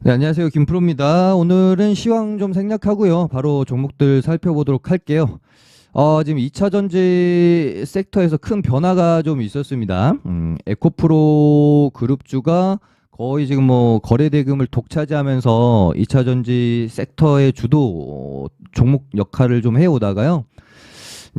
네, 안녕하세요. 김프로입니다. 오늘은 시황 좀 생략하고요. 바로 종목들 살펴보도록 할게요. 어, 지금 2차 전지 섹터에서 큰 변화가 좀 있었습니다. 음, 에코프로 그룹주가 거의 지금 뭐 거래 대금을 독차지하면서 2차 전지 섹터의 주도 어, 종목 역할을 좀 해오다가요.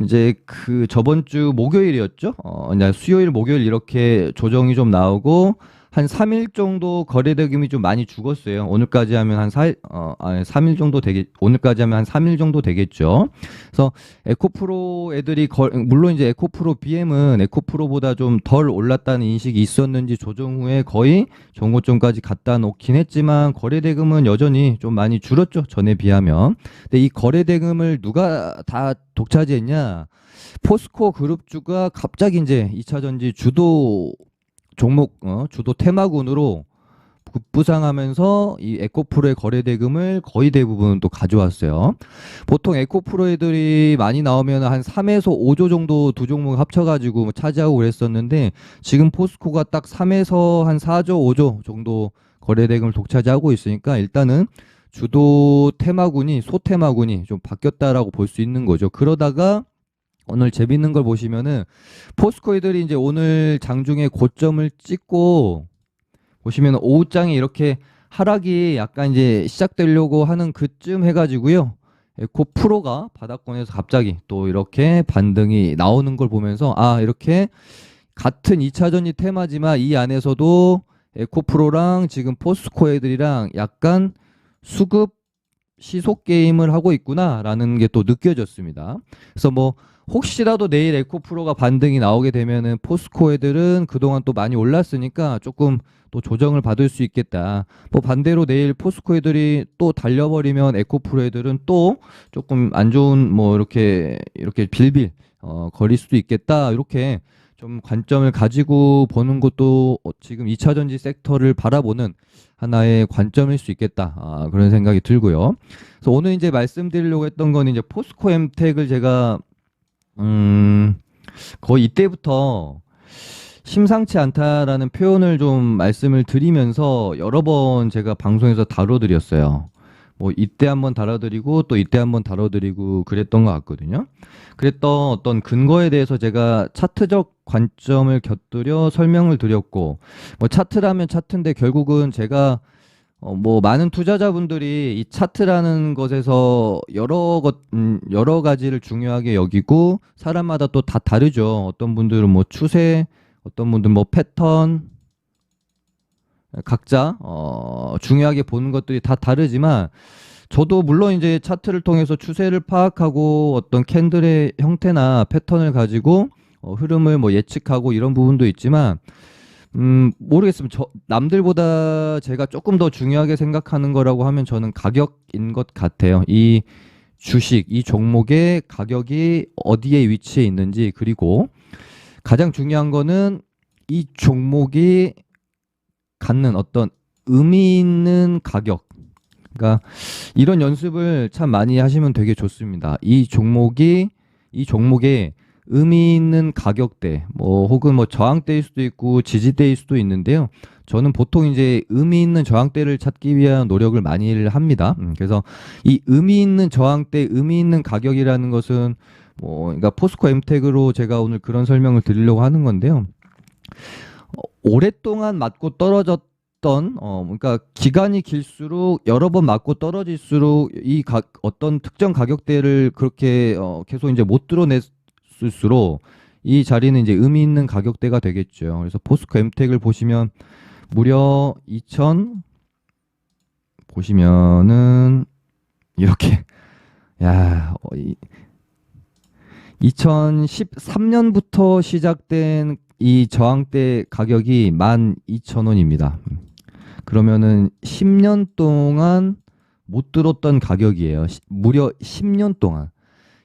이제 그 저번 주 목요일이었죠. 어, 이제 수요일, 목요일 이렇게 조정이 좀 나오고 한 3일 정도 거래 대금이 좀 많이 죽었어요. 오늘까지 하면 한 4일, 어, 아니, 3일 정도 되겠, 오늘까지 하면 한 3일 정도 되겠죠. 그래서 에코프로 애들이, 거, 물론 이제 에코프로 BM은 에코프로보다 좀 덜 올랐다는 인식이 있었는지 조정 후에 거의 정고점까지 갖다 놓긴 했지만 거래 대금은 여전히 좀 많이 줄었죠. 전에 비하면. 근데 이 거래 대금을 누가 다 독차지했냐? 포스코 그룹주가 갑자기 이제 2차 전지 주도 종목 어, 주도 테마군으로 급부상하면서 이 에코프로의 거래 대금을 거의 대부분 또 가져왔어요. 보통 에코프로 애들이 많이 나오면 한 3에서 5조 정도 두 종목 합쳐가지고 뭐 차지하고 그랬었는데 지금 포스코가 딱 3에서 한 4조, 5조 정도 거래 대금을 독차지하고 있으니까 일단은 주도 테마군이 소테마군이 좀 바뀌었다라고 볼 수 있는 거죠. 그러다가 오늘 재밌는 걸 보시면은 포스코 애들이 이제 오늘 장중에 고점을 찍고 보시면 오후장에 이렇게 하락이 약간 이제 시작되려고 하는 그쯤 해가지고요. 에코 프로가 바닥권에서 갑자기 또 이렇게 반등이 나오는 걸 보면서 아 이렇게 같은 2차전지 테마지만 이 안에서도 에코 프로랑 지금 포스코 애들이랑 약간 수급 시속 게임을 하고 있구나라는 게 또 느껴졌습니다. 그래서 뭐 혹시라도 내일 에코프로가 반등이 나오게 되면은 포스코 애들은 그동안 또 많이 올랐으니까 조금 또 조정을 받을 수 있겠다. 뭐 반대로 내일 포스코 애들이 또 달려버리면 에코프로 애들은 또 조금 안 좋은 뭐 이렇게 이렇게 빌빌 어, 거릴 수도 있겠다. 이렇게 좀 관점을 가지고 보는 것도 어, 지금 2차 전지 섹터를 바라보는 하나의 관점일 수 있겠다. 아, 그런 생각이 들고요. 그래서 오늘 이제 말씀드리려고 했던 건 이제 포스코 엠텍을 제가 음, 거의 이때부터 심상치 않다라는 표현을 좀 말씀을 드리면서 여러 번 제가 방송에서 다뤄드렸어요. 뭐 이때 한번 다뤄드리고 또 이때 한번 다뤄드리고 그랬던 것 같거든요. 그랬던 어떤 근거에 대해서 제가 차트적 관점을 곁들여 설명을 드렸고 뭐 차트라면 차트인데 결국은 제가 어, 뭐 많은 투자자분들이 이 차트라는 것에서 여러 것 음, 여러 가지를 중요하게 여기고 사람마다 또 다 다르죠. 어떤 분들은 뭐 추세, 어떤 분들은 뭐 패턴 각자 어, 중요하게 보는 것들이 다 다르지만 저도 물론 이제 차트를 통해서 추세를 파악하고 어떤 캔들의 형태나 패턴을 가지고 어, 흐름을 뭐 예측하고 이런 부분도 있지만 음, 모르겠습니다. 저, 남들보다 제가 조금 더 중요하게 생각하는 거라고 하면 저는 가격인 것 같아요. 이 주식, 이 종목의 가격이 어디에 위치해 있는지, 그리고 가장 중요한 거는 이 종목이 갖는 어떤 의미 있는 가격. 그러니까 이런 연습을 참 많이 하시면 되게 좋습니다. 이 종목이, 이 종목의 의미 있는 가격대, 뭐 혹은 뭐 저항대일 수도 있고 지지대일 수도 있는데요. 저는 보통 이제 의미 있는 저항대를 찾기 위한 노력을 많이 합니다. 음, 그래서 이 의미 있는 저항대, 의미 있는 가격이라는 것은 뭐 그러니까 포스코 엠텍으로 제가 오늘 그런 설명을 드리려고 하는 건데요. 어, 오랫동안 맞고 떨어졌던 어 그러니까 기간이 길수록 여러 번 맞고 떨어질수록 이 가, 어떤 특정 가격대를 그렇게 어 계속 이제 못드 쓸수록 이 자리는 이제 의미 있는 가격대가 되겠죠. 그래서 포스코 엠텍을 보시면 무려 2000 보시면은 이렇게 야, 어, 이, 2013년부터 시작된 이 저항대 가격이 12,000원입니다. 그러면은 10년 동안 못 들었던 가격이에요. 시, 무려 10년 동안.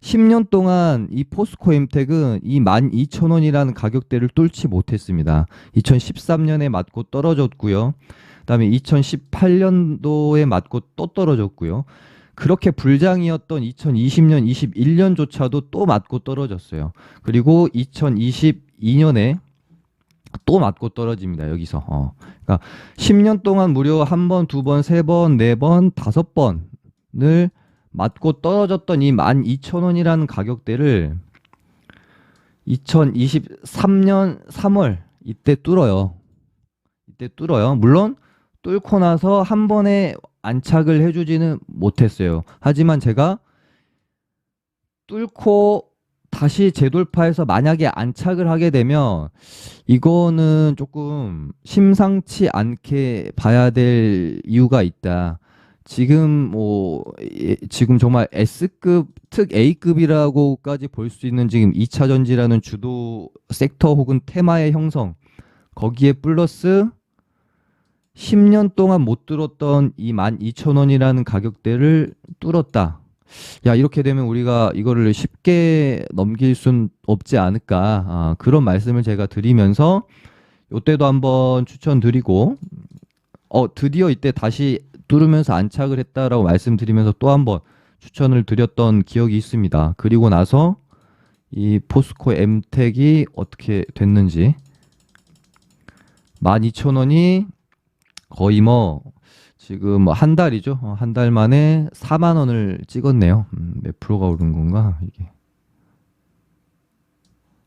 10년 동안 이 포스코 엠텍은 이 12,000원이라는 가격대를 뚫지 못했습니다. 2013년에 맞고 떨어졌고요. 그다음에 2018년도에 맞고 또 떨어졌고요. 그렇게 불장이었던 2020년, 21년조차도 또 맞고 떨어졌어요. 그리고 2022년에 또 맞고 떨어집니다. 여기서. 어. 그러니까 10년 동안 무려 한 번, 두 번, 세 번, 네 번, 다섯 번을 맞고 떨어졌던 이 12,000원이라는 가격대를 2023년 3월 이때 뚫어요. 이때 뚫어요. 물론 뚫고 나서 한 번에 안착을 해주지는 못했어요. 하지만 제가 뚫고 다시 재돌파해서 만약에 안착을 하게 되면 이거는 조금 심상치 않게 봐야 될 이유가 있다. 지금 뭐 예, 지금 정말 S급 특 A급이라고까지 볼 수 있는 지금 2차 전지라는 주도 섹터 혹은 테마의 형성 거기에 플러스 10년 동안 못 뚫었던 이 12,000원이라는 가격대를 뚫었다. 야, 이렇게 되면 우리가 이거를 쉽게 넘길 순 없지 않을까. 아, 그런 말씀을 제가 드리면서 요때도 한번 추천드리고 어, 드디어 이때 다시 뚫으면서 안착을 했다라고 말씀드리면서 또 한 번 추천을 드렸던 기억이 있습니다. 그리고 나서 이 포스코 엠텍이 어떻게 됐는지 12,000원이 거의 뭐 지금 뭐한 달이죠. 어, 한달 만에 4만 원을 찍었네요. 음, 몇 프로가 오른 건가 이게?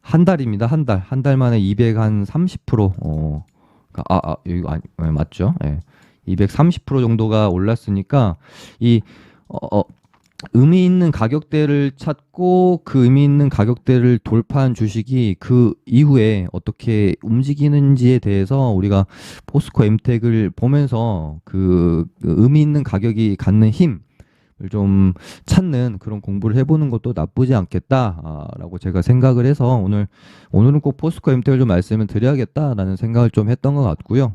한 달입니다. 한 달. 한 달 만에 230% 어. 그러니까 아, 아 여기 아니 네, 맞죠? 예. 230% 정도가 올랐으니까 이 어, 어, 의미 있는 가격대를 찾고 그 의미 있는 가격대를 돌파한 주식이 그 이후에 어떻게 움직이는지에 대해서 우리가 포스코 엠텍을 보면서 그, 그 의미 있는 가격이 갖는 힘을 좀 찾는 그런 공부를 해보는 것도 나쁘지 않겠다라고 제가 생각을 해서 오늘 오늘은 꼭 포스코 엠텍을 좀 말씀을 드려야겠다라는 생각을 좀 했던 것 같고요.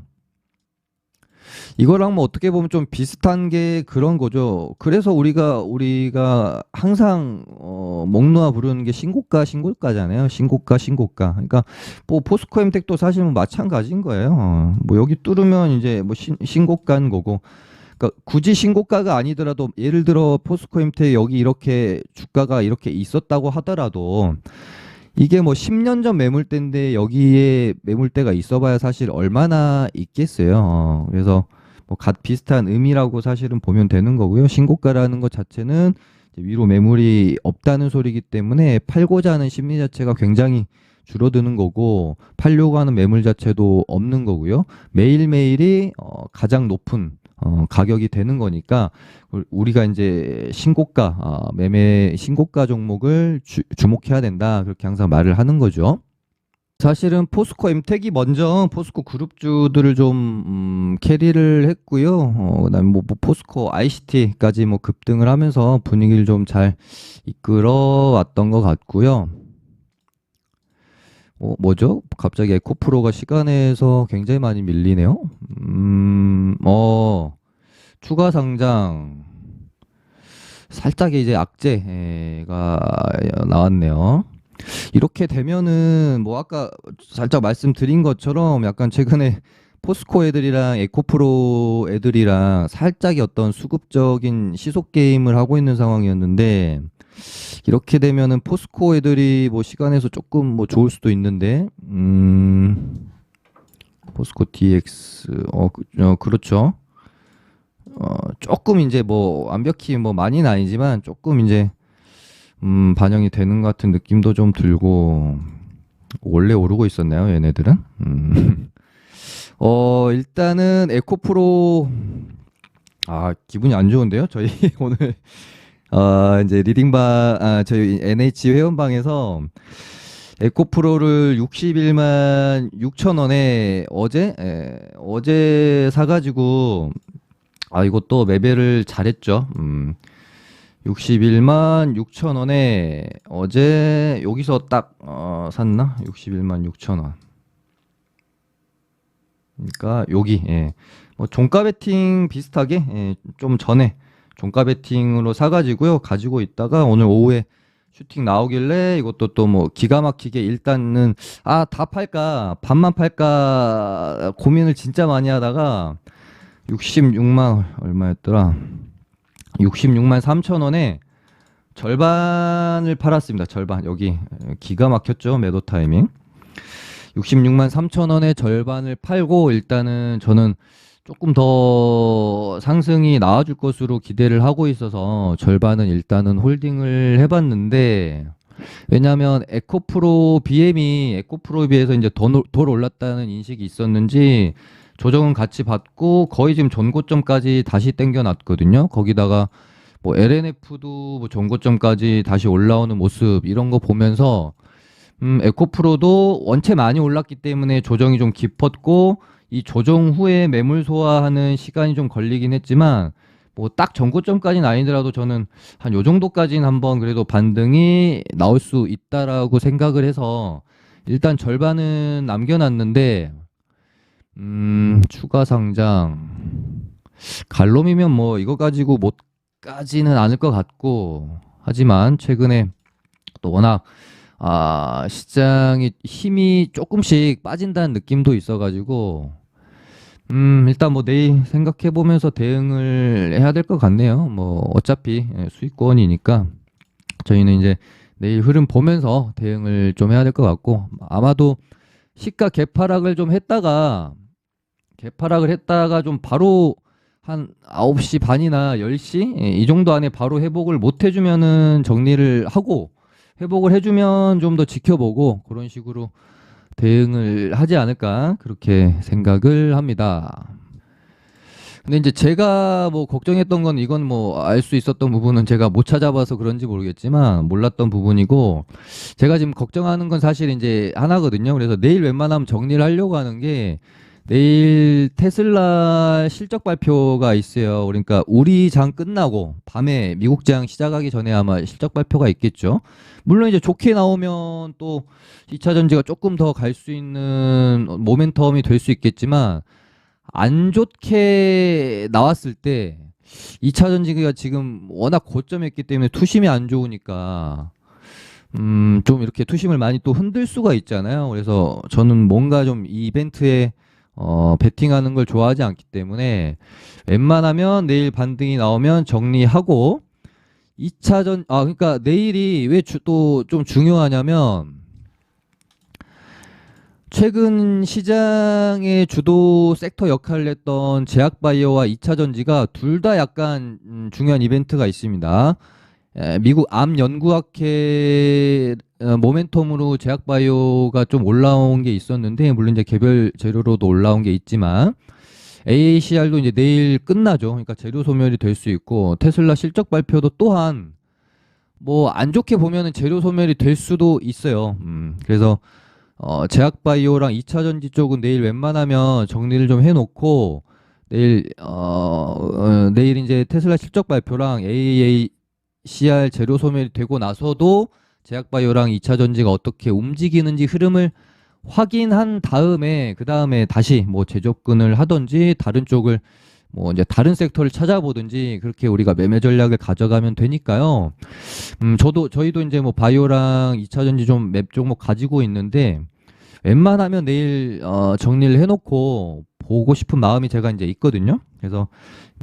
이거랑 뭐 어떻게 보면 좀 비슷한 게 그런 거죠. 그래서 우리가 우리가 항상 어, 목놓아 부르는 게 신고가 신고가잖아요. 신고가 신고가. 그러니까 뭐 포스코 엠텍도 사실 뭐 마찬가지인 거예요. 어, 뭐 여기 뚫으면 이제 뭐 신, 신고가인 거고. 그러니까 굳이 신고가가 아니더라도 예를 들어 포스코 엠텍 여기 이렇게 주가가 이렇게 있었다고 하더라도 이게 뭐 10년 전 매물대인데 여기에 매물대가 있어봐야 사실 얼마나 있겠어요. 어, 그래서 뭐 갓 비슷한 의미라고 사실은 보면 되는 거고요. 신고가라는 것 자체는 위로 매물이 없다는 소리이기 때문에 팔고자 하는 심리 자체가 굉장히 줄어드는 거고 팔려고 하는 매물 자체도 없는 거고요. 매일매일이 어, 가장 높은 어, 가격이 되는 거니까 우리가 이제 신고가 어, 매매 신고가 종목을 주, 주목해야 된다 그렇게 항상 말을 하는 거죠. 사실은 포스코 엠텍이 먼저 포스코 그룹주들을 좀 음, 캐리를 했고요. 어, 그다음에 뭐, 뭐 포스코 ICT까지 뭐 급등을 하면서 분위기를 좀 잘 이끌어 왔던 것 같고요. 어, 뭐죠? 갑자기 에코프로가 시간에서 굉장히 많이 밀리네요. 음, 어, 추가 상장. 살짝 이제 악재가 나왔네요. 이렇게 되면은 뭐 아까 살짝 말씀드린 것처럼 약간 최근에 포스코 애들이랑 에코프로 애들이랑 살짝의 어떤 수급적인 시속 게임을 하고 있는 상황이었는데 이렇게 되면은 포스코 애들이 뭐 시간에서 조금 뭐 좋을 수도 있는데 음 포스코 DX 어, 그, 어 그렇죠. 어 조금 이제 뭐 완벽히 뭐 많이는 아니지만 조금 이제 음 반영이 되는 것 같은 느낌도 좀 들고 원래 오르고 있었나요 얘네들은? 음. 어 일단은 에코프로 아 기분이 안 좋은데요? 저희 오늘 어, 이제 리딩방, 아, 저희 NH 회원방에서 에코프로를 61만 6천 원에 어제, 에, 어제 사가지고, 아, 이것도 매매를 잘했죠. 음, 61만 6천 원에 어제 여기서 딱, 어, 샀나? 61만 6천 원. 그러니까 여기, 예. 뭐 종가 베팅 비슷하게, 예, 좀 전에 종가 베팅으로 사가지고요. 가지고 있다가 오늘 오후에 슈팅 나오길래 이것도 또 뭐 기가 막히게 일단은 아 다 팔까 반만 팔까 고민을 진짜 많이 하다가 66만 얼마였더라? 66만 3천 원에 절반을 팔았습니다. 절반. 여기 기가 막혔죠 매도 타이밍. 66만 3천 원의 절반을 팔고 일단은 저는 조금 더 상승이 나와줄 것으로 기대를 하고 있어서 절반은 일단은 홀딩을 해봤는데 왜냐하면 에코프로 BM이 에코프로에 비해서 이제 더, 노- 더 올랐다는 인식이 있었는지 조정은 같이 받고 거의 지금 전고점까지 다시 땡겨놨거든요. 거기다가 뭐 LNF도 뭐 전고점까지 다시 올라오는 모습 이런 거 보면서 음, 에코프로도 원체 많이 올랐기 때문에 조정이 좀 깊었고 이 조정 후에 매물 소화하는 시간이 좀 걸리긴 했지만 뭐 딱 전고점까지는 아니더라도 저는 한 요 정도까지는 한번 그래도 반등이 나올 수 있다라고 생각을 해서 일단 절반은 남겨놨는데 음, 추가 상장. 갈롬이면 뭐 이거 가지고 못 가지는 않을 것 같고 하지만 최근에 또 워낙 아, 시장이 힘이 조금씩 빠진다는 느낌도 있어가지고, 음, 일단 뭐 내일 생각해 보면서 대응을 해야 될 것 같네요. 뭐 어차피 예, 수익권이니까 저희는 이제 내일 흐름 보면서 대응을 좀 해야 될 것 같고, 아마도 시가 개파락을 좀 했다가, 개파락을 했다가 좀 바로 한 9시 반이나 10시? 예, 이 정도 안에 바로 회복을 못 해주면은 정리를 하고, 회복을 해주면 좀 더 지켜보고 그런 식으로 대응을 하지 않을까 그렇게 생각을 합니다. 근데 이제 제가 뭐 걱정했던 건 이건 뭐 알 수 있었던 부분은 제가 못 찾아봐서 그런지 모르겠지만 몰랐던 부분이고 제가 지금 걱정하는 건 사실 이제 하나거든요. 그래서 내일 웬만하면 정리를 하려고 하는 게 내일 테슬라 실적 발표가 있어요. 그러니까 우리 장 끝나고 밤에 미국 장 시작하기 전에 아마 실적 발표가 있겠죠. 물론 이제 좋게 나오면 또 2차 전지가 조금 더 갈 수 있는 모멘텀이 될 수 있겠지만 안 좋게 나왔을 때 2차 전지가 지금 워낙 고점이었기 때문에 투심이 안 좋으니까 음, 좀 이렇게 투심을 많이 또 흔들 수가 있잖아요. 그래서 저는 뭔가 좀이 이벤트에 어, 베팅하는 걸 좋아하지 않기 때문에 웬만하면 내일 반등이 나오면 정리하고 2차전 아 그러니까 내일이 왜 또 좀 중요하냐면 최근 시장의 주도 섹터 역할을 했던 제약바이오와 2차 전지가 둘 다 약간 음, 중요한 이벤트가 있습니다. 에, 미국 암 연구학회 어, 모멘텀으로 제약바이오가 좀 올라온 게 있었는데 물론 이제 개별 재료로도 올라온 게 있지만 AACR도 이제 내일 끝나죠. 그러니까 재료 소멸이 될 수 있고 테슬라 실적 발표도 또한 뭐 안 좋게 보면은 재료 소멸이 될 수도 있어요. 음, 그래서 어, 제약바이오랑 2차 전지 쪽은 내일 웬만하면 정리를 좀 해놓고 내일 어, 어, 내일 이제 테슬라 실적 발표랑 AACR 재료 소멸이 되고 나서도 제약바이오랑 2차 전지가 어떻게 움직이는지 흐름을 확인한 다음에 그 다음에 다시 뭐 재접근을 하든지 다른 쪽을 뭐 이제 다른 섹터를 찾아보든지 그렇게 우리가 매매 전략을 가져가면 되니까요. 음 저도 저희도 이제 뭐 바이오랑 2차 전지 좀 맵 종목 가지고 있는데 웬만하면 내일 어 정리를 해놓고 보고 싶은 마음이 제가 이제 있거든요. 그래서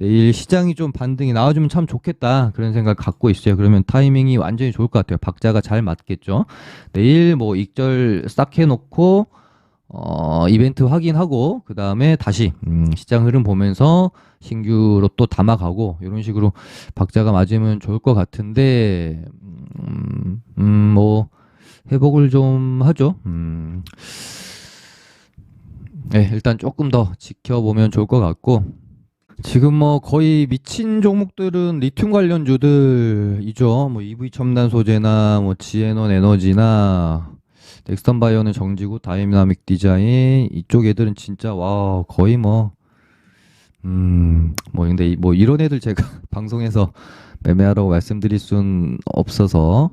내일 시장이 좀 반등이 나와주면 참 좋겠다 그런 생각 갖고 있어요. 그러면 타이밍이 완전히 좋을 것 같아요. 박자가 잘 맞겠죠. 내일 뭐 익절 싹 해놓고 어 이벤트 확인하고 그 다음에 다시 음, 시장 흐름 보면서 신규로 또 담아가고 이런 식으로 박자가 맞으면 좋을 것 같은데 음, 음, 뭐 회복을 좀 하죠. 음. 네, 일단 조금 더 지켜보면 좋을 것 같고 지금 뭐 거의 미친 종목들은 리튬 관련주들이죠. 뭐 EV 첨단 소재나 뭐 지에논 에너지나 넥스턴 바이오는 정지고 다이나믹 디자인 이쪽 애들은 진짜 와 거의 뭐 음, 뭐 근데 이- 뭐 이런 애들 제가 방송에서 매매하라고 말씀드릴 순 없어서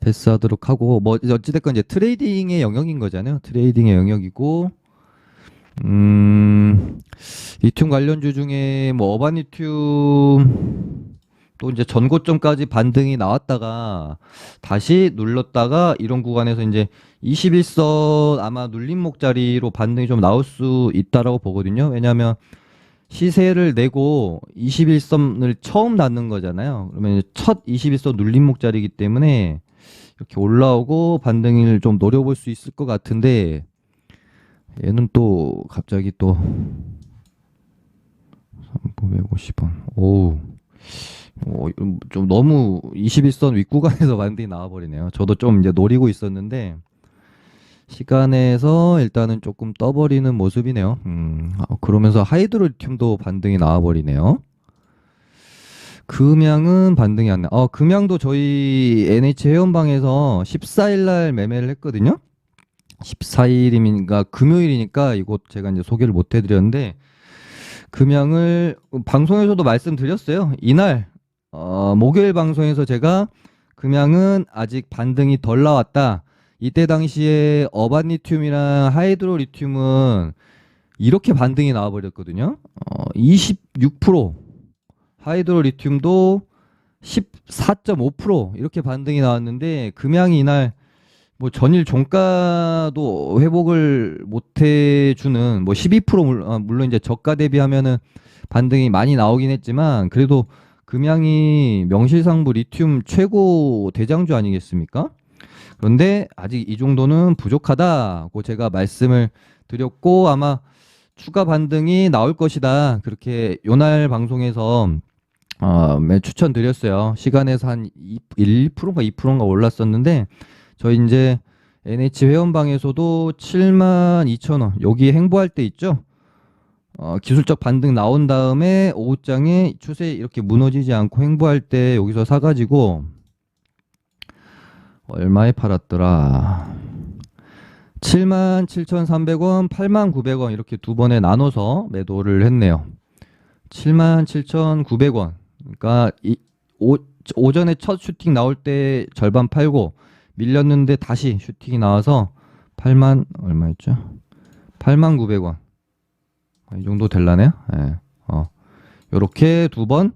패스하도록 하고 뭐 어찌됐건 이제 트레이딩의 영역인 거잖아요. 트레이딩의 영역이고 음 리튬 관련주 중에 뭐 어바니튬 또 이제 전고점까지 반등이 나왔다가 다시 눌렀다가 이런 구간에서 이제 21선 아마 눌림목 자리로 반등이 좀 나올 수 있다라고 보거든요. 왜냐하면 시세를 내고 21선을 처음 닿는 거잖아요. 그러면 첫 21선 눌림목 자리이기 때문에 이렇게 올라오고 반등을 좀 노려볼 수 있을 것 같은데 얘는 또 갑자기 또 3,950원. 오우. 오, 좀 너무 21선 윗구간에서 반등이 나와버리네요. 저도 좀 이제 노리고 있었는데 시간에서 일단은 조금 떠버리는 모습이네요. 음, 아, 그러면서 하이드로리튬도 반등이 나와버리네요. 금양은 반등이 안 나. 어, 금양도 저희 NH 회원방에서 14일 날 매매를 했거든요. 14일이니까 금요일이니까 이곳 제가 이제 소개를 못 해드렸는데 금양을 방송에서도 말씀드렸어요. 이날 어, 목요일 방송에서 제가 금양은 아직 반등이 덜 나왔다. 이때 당시에 어반리튬이랑 하이드로리튬은 이렇게 반등이 나와버렸거든요. 어, 26% 하이드로리튬도 14.5% 이렇게 반등이 나왔는데 금양이 이날 뭐 전일 종가도 회복을 못 해주는 뭐 12% 물, 아, 물론 이제 저가 대비하면은 반등이 많이 나오긴 했지만 그래도 금양이 명실상부 리튬 최고 대장주 아니겠습니까? 그런데 아직 이 정도는 부족하다고 제가 말씀을 드렸고 아마 추가 반등이 나올 것이다 그렇게 요날 방송에서 어, 매 추천드렸어요. 시간에서 한 2, 1%인가 2%인가 올랐었는데 저희 이제 NH 회원방에서도 7만 2천 원 여기 행보할 때 있죠. 어, 기술적 반등 나온 다음에 오후장에 추세 이렇게 무너지지 않고 행보할 때 여기서 사가지고 얼마에 팔았더라? 7만 7,300원, 8만 900원 이렇게 두 번에 나눠서 매도를 했네요. 7만 7,900원. 그러니까 이, 오, 오전에 첫 슈팅 나올 때 절반 팔고 밀렸는데 다시 슈팅이 나와서 8만 얼마였죠? 8만 900원. 이 정도 될라네요. 예. 어. 요렇게 두 번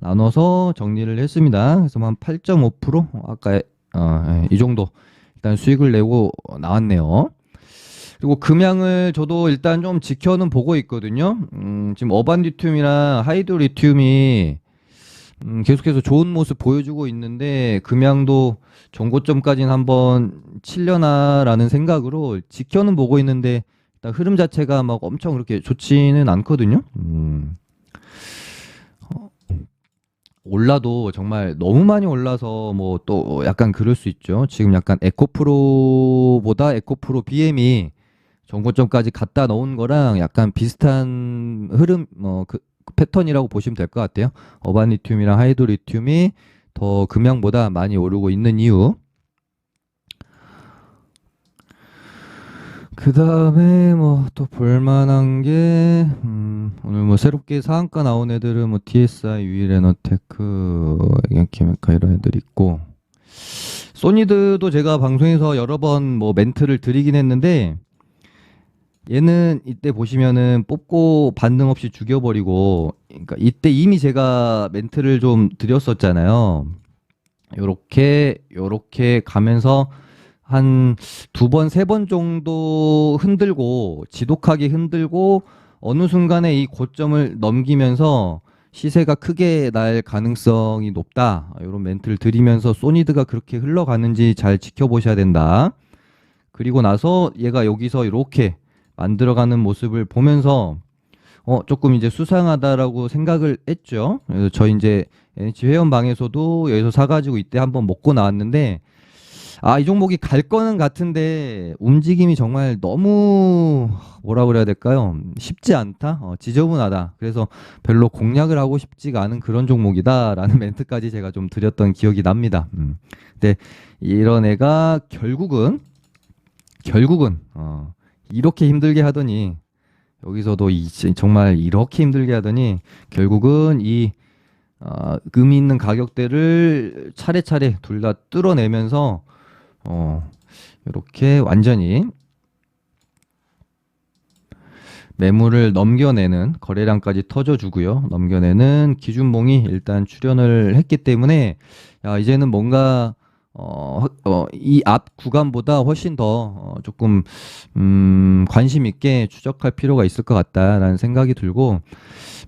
나눠서 정리를 했습니다. 그래서 한 8.5% 아까 어, 예, 이 정도 일단 수익을 내고 나왔네요. 그리고 금양을 저도 일단 좀 지켜는 보고 있거든요. 음, 지금 어반리튬이랑 하이드리튬이 음, 계속해서 좋은 모습 보여주고 있는데 금양도 정고점까지는 한번 칠려나라는 생각으로 지켜는 보고 있는데 일단 흐름 자체가 막 엄청 그렇게 좋지는 않거든요. 음. 어, 올라도 정말 너무 많이 올라서 뭐 또 약간 그럴 수 있죠. 지금 약간 에코프로보다 에코프로 BM이 정고점까지 갖다 놓은 거랑 약간 비슷한 흐름 뭐그 패턴이라고 보시면 될 것 같아요. 어반리튬이랑 하이드리튬이 더 금양보다 많이 오르고 있는 이유. 그 다음에 뭐 또 볼만한 게 음, 오늘 뭐 새롭게 상한가 나온 애들은 뭐 DSI, 유일에너테크, 엔케메카 이런 애들 있고 소니드도 제가 방송에서 여러 번 뭐 멘트를 드리긴 했는데 얘는 이때 보시면은 뽑고 반등 없이 죽여버리고 그러니까 이때 이미 제가 멘트를 좀 드렸었잖아요. 요렇게 요렇게 가면서 한 두 번, 세 번 정도 흔들고 지독하게 흔들고 어느 순간에 이 고점을 넘기면서 시세가 크게 날 가능성이 높다. 이런 멘트를 드리면서 소니드가 그렇게 흘러가는지 잘 지켜보셔야 된다. 그리고 나서 얘가 여기서 이렇게 만들어가는 모습을 보면서 어 조금 이제 수상하다라고 생각을 했죠. 그래서 저희 이제 NH 회원 방에서도 여기서 사가지고 이때 한번 먹고 나왔는데 아 이 종목이 갈 거는 같은데 움직임이 정말 너무 뭐라 그래야 될까요? 쉽지 않다, 어, 지저분하다. 그래서 별로 공략을 하고 싶지가 않은 그런 종목이다라는 멘트까지 제가 좀 드렸던 기억이 납니다. 음. 근데 이런 애가 결국은 결국은 어, 이렇게 힘들게 하더니 여기서도 이, 정말 이렇게 힘들게 하더니 결국은 이 어, 의미 있는 가격대를 차례차례 둘 다 뚫어내면서 어, 이렇게 완전히 매물을 넘겨내는 거래량까지 터져주고요. 넘겨내는 기준봉이 일단 출현을 했기 때문에 야, 이제는 뭔가 어, 어, 이 앞 구간보다 훨씬 더 어, 조금 음, 관심 있게 추적할 필요가 있을 것 같다라는 생각이 들고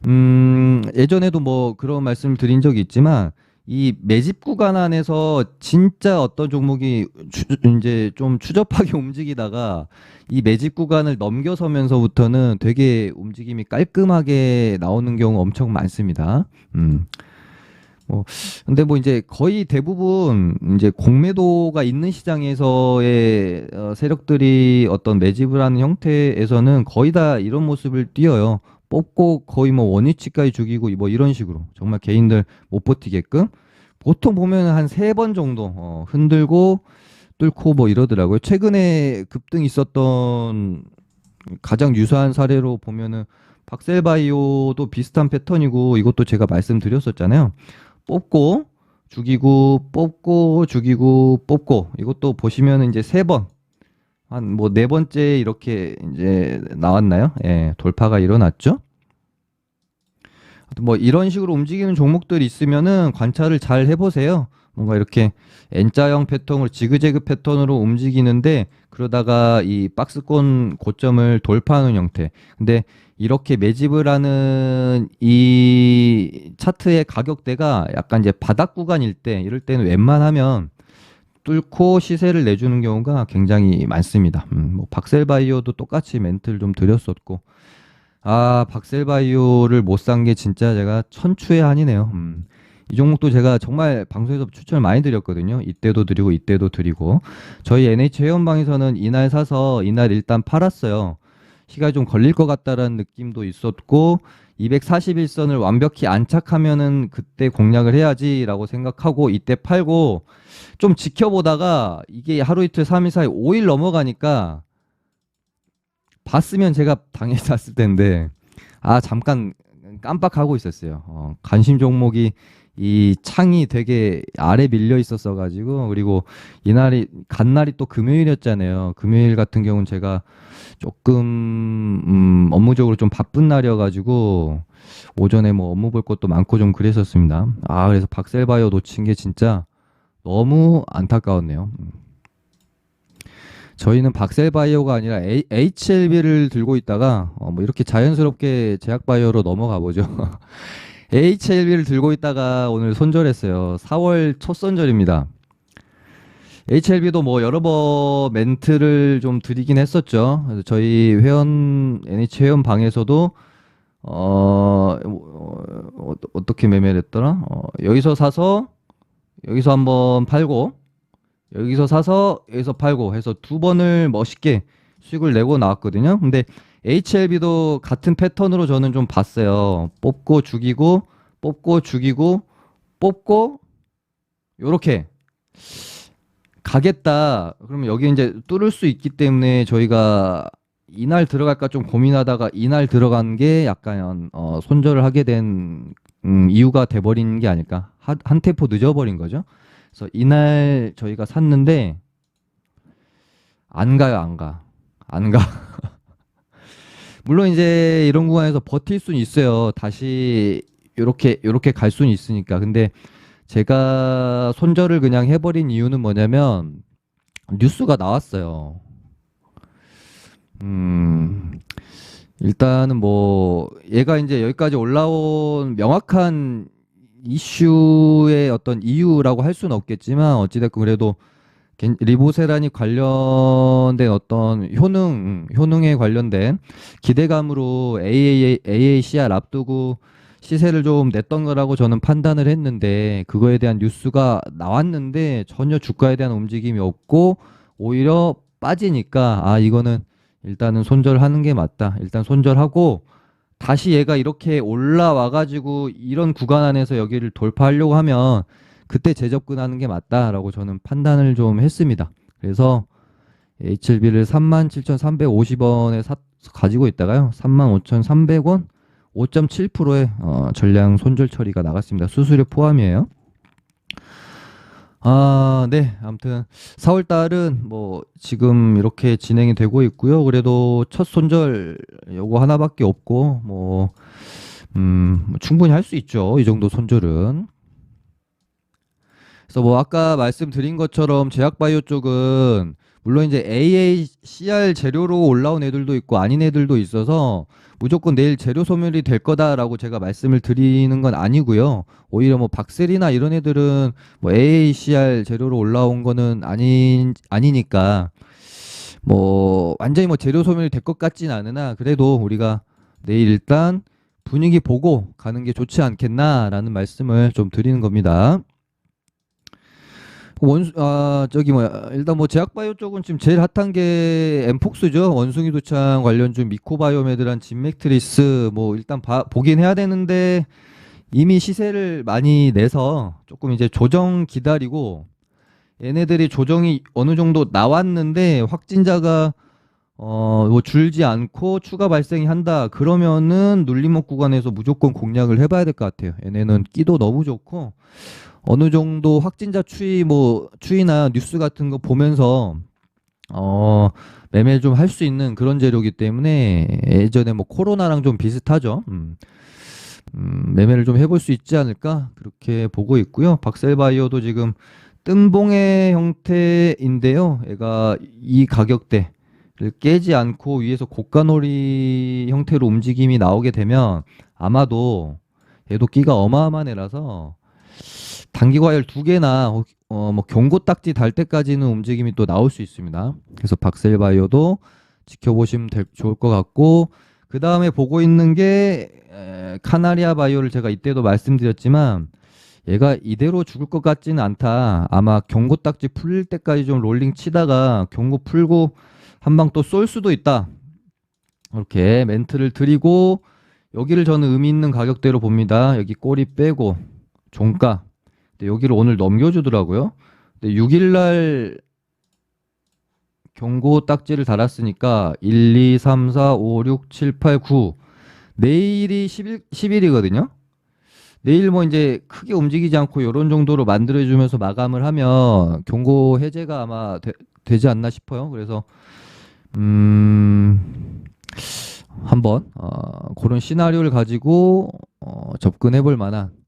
음, 예전에도 뭐 그런 말씀을 드린 적이 있지만 이 매집 구간 안에서 진짜 어떤 종목이 추, 이제 좀 추접하게 움직이다가 이 매집 구간을 넘겨서면서부터는 되게 움직임이 깔끔하게 나오는 경우 엄청 많습니다. 음. 뭐 근데 뭐 이제 거의 대부분 이제 공매도가 있는 시장에서의 어, 세력들이 어떤 매집을 하는 형태에서는 거의 다 이런 모습을 띄어요. 뽑고 거의 뭐 원위치까지 죽이고 뭐 이런 식으로 정말 개인들 못 버티게끔 보통 보면 한 세 번 정도 어, 흔들고 뚫고 뭐 이러더라고요. 최근에 급등 있었던 가장 유사한 사례로 보면은 박셀바이오도 비슷한 패턴이고 이것도 제가 말씀드렸었잖아요. 뽑고 죽이고 뽑고 죽이고 뽑고 이것도 보시면은 이제 세 번 한 뭐 네 번째 이렇게 이제 나왔나요? 예, 돌파가 일어났죠. 뭐 이런 식으로 움직이는 종목들이 있으면은 관찰을 잘 해보세요. 뭔가 이렇게 N자형 패턴으로 지그재그 패턴으로 움직이는데 그러다가 이 박스권 고점을 돌파하는 형태. 근데 이렇게 매집을 하는 이 차트의 가격대가 약간 이제 바닥 구간일 때 이럴 때는 웬만하면 뚫고 시세를 내주는 경우가 굉장히 많습니다. 음, 뭐 박셀바이오도 똑같이 멘트를 좀 드렸었고 아 박셀바이오를 못 산 게 진짜 제가 천추의 한이네요. 음. 이 종목도 제가 정말 방송에서 추천을 많이 드렸거든요. 이때도 드리고 이때도 드리고 저희 NH 회원방에서는 이날 사서 이날 일단 팔았어요. 시간이 좀 걸릴 것 같다라는 느낌도 있었고 241선을 완벽히 안착하면은 그때 공략을 해야지라고 생각하고 이때 팔고 좀 지켜보다가 이게 하루 이틀 3일 사이 5일 넘어가니까 봤으면 제가 당연히 샀을 텐데 아 잠깐 깜빡하고 있었어요. 어, 관심 종목이 이 창이 되게 아래 밀려 있었어 가지고 그리고 이날이 간 날이 또 금요일이었잖아요. 금요일 같은 경우는 제가 조금 음, 업무적으로 좀 바쁜 날이어 가지고 오전에 뭐 업무 볼 것도 많고 좀 그랬었습니다. 아 그래서 박셀바이오 놓친 게 진짜 너무 안타까웠네요. 음. 저희는 박셀바이오가 아니라 A- HLB를 들고 있다가 어, 뭐 이렇게 자연스럽게 제약바이오로 넘어가 보죠. HLB를 들고 있다가 오늘 손절했어요. 4월 첫 손절입니다. HLB도 뭐 여러 번 멘트를 좀 드리긴 했었죠. 그래서 저희 회원 NH 회원 방에서도 어, 어 어떻게 매매를 했더라? 어, 여기서 사서 여기서 한번 팔고 여기서 사서 여기서 팔고 해서 두 번을 멋있게 수익을 내고 나왔거든요. 근데 HLB도 같은 패턴으로 저는 좀 봤어요. 뽑고 죽이고 뽑고 죽이고 뽑고 요렇게 가겠다. 그러면 여기 이제 뚫을 수 있기 때문에 저희가 이날 들어갈까 좀 고민하다가 이날 들어간 게 약간 어, 손절을 하게 된 음, 이유가 돼버린 게 아닐까. 한, 한 템포 늦어버린 거죠. 그래서 이날 저희가 샀는데 안 가요, 안 가. 안 가. 물론 이제 이런 구간에서 버틸 수는 있어요. 다시 요렇게 요렇게 갈 수는 있으니까. 근데 제가 손절을 그냥 해버린 이유는 뭐냐면 뉴스가 나왔어요. 음, 일단은 뭐 얘가 이제 여기까지 올라온 명확한 이슈의 어떤 이유라고 할 수는 없겠지만 어찌됐건 그래도 겐- 리보세란이 관련된 어떤 효능, 음, 효능에 관련된 기대감으로 AAA, AACR 앞두고 시세를 좀 냈던 거라고 저는 판단을 했는데 그거에 대한 뉴스가 나왔는데 전혀 주가에 대한 움직임이 없고 오히려 빠지니까 아 이거는 일단은 손절하는 게 맞다. 일단 손절하고 다시 얘가 이렇게 올라와 가지고 이런 구간 안에서 여기를 돌파하려고 하면 그때 재접근하는 게 맞다라고 저는 판단을 좀 했습니다. 그래서 HLB를 37,350원에 사, 가지고 있다가요. 35,300원 5.7%의 어, 전량 손절 처리가 나갔습니다. 수수료 포함이에요. 아, 네. 아무튼 4월 달은 뭐 지금 이렇게 진행이 되고 있고요. 그래도 첫 손절 요거 하나밖에 없고 뭐 음, 뭐 충분히 할 수 있죠. 이 정도 손절은. 그래서 뭐 아까 말씀드린 것처럼 제약바이오 쪽은 물론 이제 AACR 재료로 올라온 애들도 있고 아닌 애들도 있어서 무조건 내일 재료 소멸이 될 거다라고 제가 말씀을 드리는 건 아니고요. 오히려 뭐 박셀이나 이런 애들은 뭐 AACR 재료로 올라온 거는 아닌 아니니까 뭐 완전히 뭐 재료 소멸이 될 것 같진 않으나 그래도 우리가 내일 일단 분위기 보고 가는 게 좋지 않겠나라는 말씀을 좀 드리는 겁니다. 원수 아 저기 뭐야 일단 뭐 제약바이오 쪽은 지금 제일 핫한 게 엠폭스죠. 원숭이 도창 관련주 미코바이오메드란 진맥트리스 뭐 일단 봐, 보긴 해야 되는데 이미 시세를 많이 내서 조금 이제 조정 기다리고 얘네들이 조정이 어느 정도 나왔는데 확진자가 어 뭐 줄지 않고 추가 발생이 한다. 그러면은 눌림목 구간에서 무조건 공략을 해봐야 될 것 같아요. 얘네는 끼도 너무 좋고 어느 정도 확진자 추이 뭐 추이나 뉴스 같은 거 보면서 어 매매 좀 할 수 있는 그런 재료기 때문에 예전에 뭐 코로나랑 좀 비슷하죠. 음. 음, 매매를 좀 해볼 수 있지 않을까 그렇게 보고 있고요. 박셀바이오도 지금 뜬봉의 형태인데요. 얘가 이 가격대를 깨지 않고 위에서 고가놀이 형태로 움직임이 나오게 되면 아마도 얘도 끼가 어마어마한 애라서 단기 과열 두 개나 어뭐 경고 딱지 달 때까지는 움직임이 또 나올 수 있습니다. 그래서 박셀바이오도 지켜보시면 될, 좋을 것 같고 그 다음에 보고 있는 게 에, 카나리아 바이오를 제가 이때도 말씀드렸지만 얘가 이대로 죽을 것 같지는 않다. 아마 경고 딱지 풀릴 때까지 좀 롤링 치다가 경고 풀고 한 방 또 쏠 수도 있다. 이렇게 멘트를 드리고 여기를 저는 의미 있는 가격대로 봅니다. 여기 꼬리 빼고 종가. 근데 여기를 오늘 넘겨주더라고요. 근데 6일날 경고 딱지를 달았으니까 1, 2, 3, 4, 5, 6, 7, 8, 9. 내일이 10일, 10일이거든요. 내일 뭐 이제 크게 움직이지 않고 이런 정도로 만들어주면서 마감을 하면 경고 해제가 아마 되, 지 않나 싶어요. 그래서 음 한번 어, 그런 시나리오를 가지고 어, 접근해 볼 만한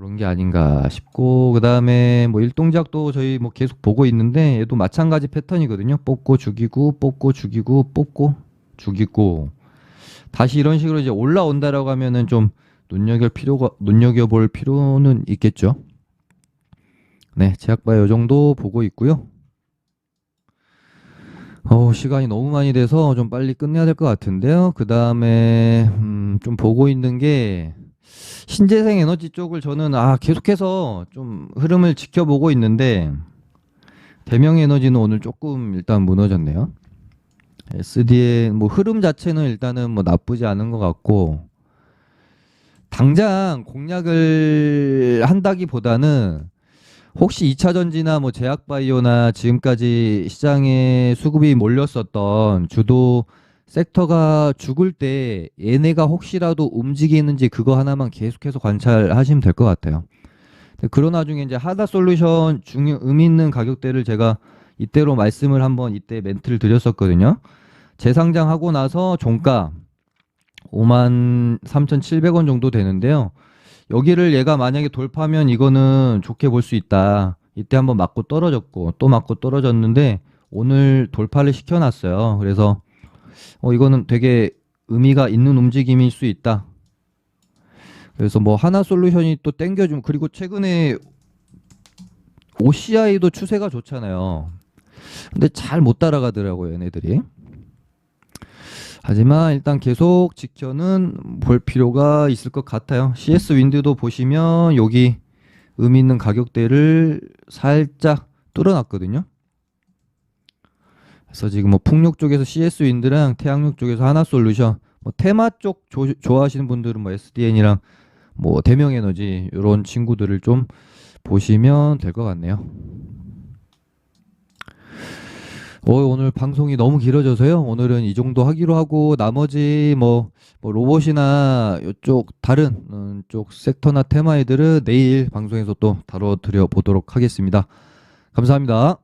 그런 게 아닌가 싶고 그다음에 뭐 일동작도 저희 뭐 계속 보고 있는데 얘도 마찬가지 패턴이거든요. 뽑고 죽이고 뽑고 죽이고 뽑고 죽이고 다시 이런 식으로 이제 올라온다라고 하면은 좀 눈여겨 필요가 눈여겨 볼 필요는 있겠죠. 네, 제약바이 요 정도 보고 있고요. 어, 시간이 너무 많이 돼서 좀 빨리 끝내야 될 것 같은데요. 그 다음에 음, 좀 보고 있는 게 신재생 에너지 쪽을 저는 아 계속해서 좀 흐름을 지켜보고 있는데 대명 에너지는 오늘 조금 일단 무너졌네요. SD의 뭐 흐름 자체는 일단은 뭐 나쁘지 않은 것 같고 당장 공략을 한다기보다는 혹시 2차 전지나 뭐 제약바이오나 지금까지 시장에 수급이 몰렸었던 주도 섹터가 죽을 때 얘네가 혹시라도 움직이는지 그거 하나만 계속해서 관찰하시면 될 것 같아요. 그런 와중에 이제 하다 솔루션 중요 의미 있는 가격대를 제가 이때로 말씀을 한번 이때 멘트를 드렸었거든요. 재상장하고 나서 종가 5만 3,700원 정도 되는데요. 여기를 얘가 만약에 돌파하면 이거는 좋게 볼 수 있다. 이때 한번 맞고 떨어졌고 또 맞고 떨어졌는데 오늘 돌파를 시켜놨어요. 그래서 어, 이거는 되게 의미가 있는 움직임일 수 있다. 그래서 뭐 하나 솔루션이 또 땡겨주면 그리고 최근에 OCI도 추세가 좋잖아요. 근데 잘 못 따라가더라고요, 얘네들이. 하지만 일단 계속 지켜는 볼 필요가 있을 것 같아요. CS 윈드도 보시면 여기 의미 있는 가격대를 살짝 뚫어놨거든요. 그래서 지금 뭐 풍력 쪽에서 CS 윈드랑 태양력 쪽에서 하나 솔루션, 뭐 테마 쪽 조, 좋아하시는 분들은 뭐 SDN이랑 뭐 대명 에너지 이런 친구들을 좀 보시면 될 것 같네요. 어, 오늘 방송이 너무 길어져서요. 오늘은 이 정도 하기로 하고 나머지 뭐, 뭐 로봇이나 이쪽 다른 음, 쪽 섹터나 테마애들은 내일 방송에서 또 다뤄드려 보도록 하겠습니다. 감사합니다.